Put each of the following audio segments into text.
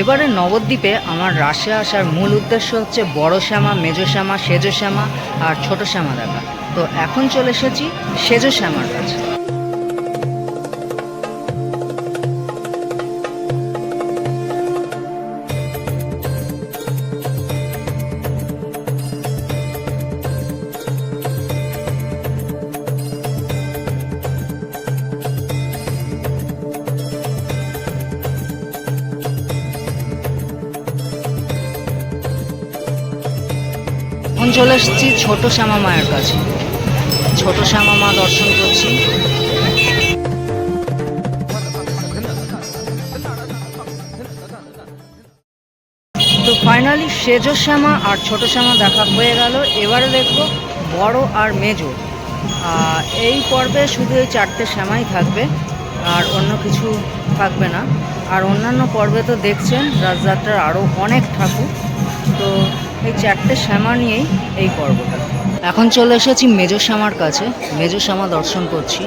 এবারে নবদ্বীপে আমার রাশিয়া আসার মূল উদ্দেশ্য হচ্ছে বড় শ্যামা, মেজো শ্যামা, সেজো শ্যামা আর ছোট শ্যামা দেখা। তো এখন চলে এসেছি সেজো শ্যামার কাছে। এখন চলে এসেছি ছোট শ্যামা মায়ের কাছে। ছোট শ্যামা মা দর্শন করছি। তো ফাইনালি সেজো শ্যামা আর ছোট শ্যামা দেখা হয়ে গেল। এবারে দেখব বড় আর মেজো। এই পর্বে শুধু এই চারটে শ্যামাই থাকবে, আর অন্য কিছু থাকবে না। আর অন্যান্য পর্বে তো দেখছেন, রাজযাত্রার আরও অনেক ঠাকুর তো এই চারটে শ্যামা নিয়েই এই পর্বটা। এখন চলে এসেছি মেজো শ্যামার কাছে। মেজো শ্যামা দর্শন করছি।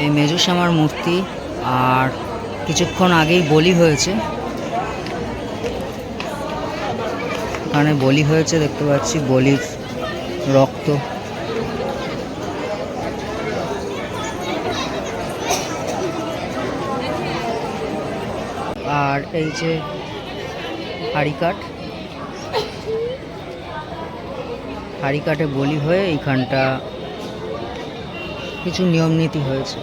এই মেজো শ্যামার মূর্তি আর কিছুক্ষণ আগেই বলি হয়েছে। এখানে বলি হয়েছে, দেখতে পাচ্ছি, বলির রক্ত। আর এই যে হাড়িকাঠ হাড়িকাঠে বলি হয়ে এইখানটা কিছু নিয়মনীতি হয়েছে।